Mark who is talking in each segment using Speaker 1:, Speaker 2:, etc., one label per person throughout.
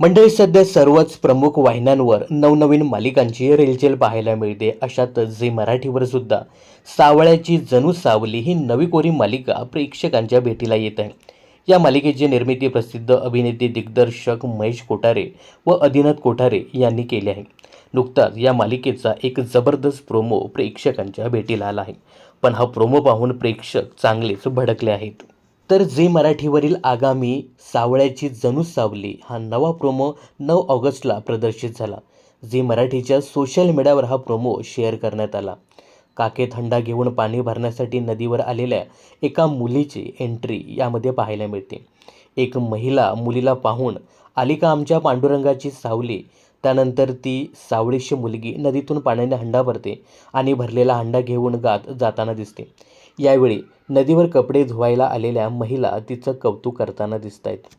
Speaker 1: मंडळी सध्या सर्वच प्रमुख वाहिन्यांवर नवनवीन मालिकांची रेलचेल पाहायला मिळते. अशातच झी मराठीवर सुद्धा सावळ्याची जणू सावली ही नवी कोरी मालिका प्रेक्षकांच्या भेटीला येत आहे. या मालिकेची निर्मिती प्रसिद्ध अभिनेते दिग्दर्शक महेश कोठारे व अधिनाथ कोठारे यांनी केली आहे. नुकताच या मालिकेचा एक जबरदस्त प्रोमो प्रेक्षकांच्या भेटीला आला आहे. पण हा प्रोमो पाहून प्रेक्षक चांगलेच भडकले आहेत. तर झी मराठीवरील आगामी सावळ्याची जणू सावली हा नवा प्रोमो नऊ ऑगस्टला प्रदर्शित झाला. झी मराठीच्या सोशल मीडियावर हा प्रोमो शेअर करण्यात आला. काके थंडा घेऊन पाणी भरण्यासाठी नदीवर आलेल्या एका मुलीची एंट्री यामध्ये पाहायला मिळते. एक महिला मुलीला पाहून आली का आमच्या पांडुरंगाची सावली त्यानंतर ती सावळीशी मुलगी नदीतून पाण्याने हंडा भरते आणि भरलेला हंडा घेऊन गात जाताना दिसते. यावेळी नदीवर कपडे धुवायला आलेल्या महिला तिचं कौतुक करताना दिसत आहेत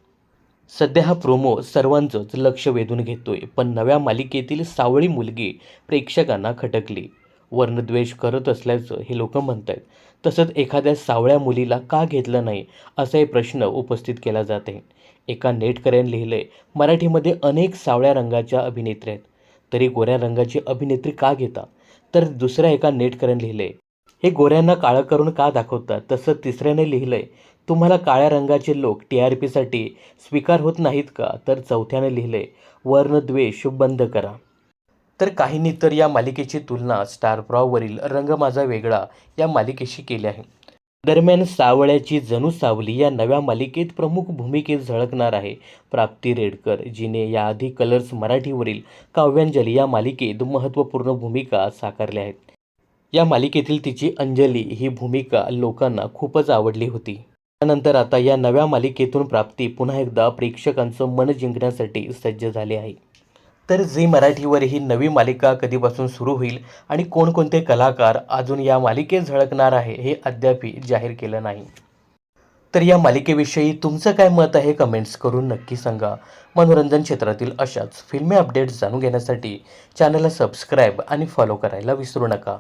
Speaker 1: सध्या हा प्रोमो सर्वांचंच लक्ष वेधून घेतोय पण नव्या मालिकेतील सावळी मुलगी प्रेक्षकांना खटकली. वर्णद्वेष करत असल्याचं हे लोक म्हणत आहेत तसंच एखाद्या सावळ्या मुलीला का घेतलं नाही असाही प्रश्न उपस्थित केला जात आहे. एका नेटकऱ्याने लिहिलंय मराठीमध्ये अनेक सावळ्या रंगाच्या अभिनेत्री आहेत. तरी गोऱ्या रंगाची अभिनेत्री का घेता? तर दुसऱ्या एका नेटकऱ्याने लिहिलंय हे गोऱ्यांना काळं करून का दाखवतात? तसं तिसऱ्याने लिहिलंय तुम्हाला काळ्या रंगाचे लोक टी आर पीसाठी स्वीकार होत नाहीत का? तर चौथ्याने लिहिलंय वर्णद्वेष बंद करा. तर काहींनी तर या मालिकेची तुलना स्टार प्रॉवरील रंग माझा वेगळा या मालिकेशी केली आहे. दरम्यान सावळ्याची जणू सावली या नव्या मालिकेत प्रमुख भूमिकेत झळकणार आहे. प्राप्ती रेडकर जिने याआधी कलर्स मराठीवरील काव्यांजली या मालिकेत महत्त्वपूर्ण भूमिका साकारल्या आहेत. या मालिकेतील तिची अंजली ही भूमिका लोकांना खूपच आवडली होती. त्यानंतर आता या नव्या मालिकेतून प्राप्ती पुन्हा एकदा प्रेक्षकांचं मन जिंकण्यासाठी सज्ज झाले आहे. तर झी मराठीवर ही नवी मालिका कधीपासून सुरू होईल आणि कोणकोणते कलाकार अजून या मालिकेत झळकणार आहे हे अद्याप जाहीर केलं नाही. तर या मालिकेविषयी तुमचं काय मत आहे कमेंट्स करून नक्की सांगा. मनोरंजन क्षेत्रातील अशाच फिल्मी अपडेट्स जाणून घेण्यासाठी चॅनलला सबस्क्राईब आणि फॉलो करायला विसरू नका.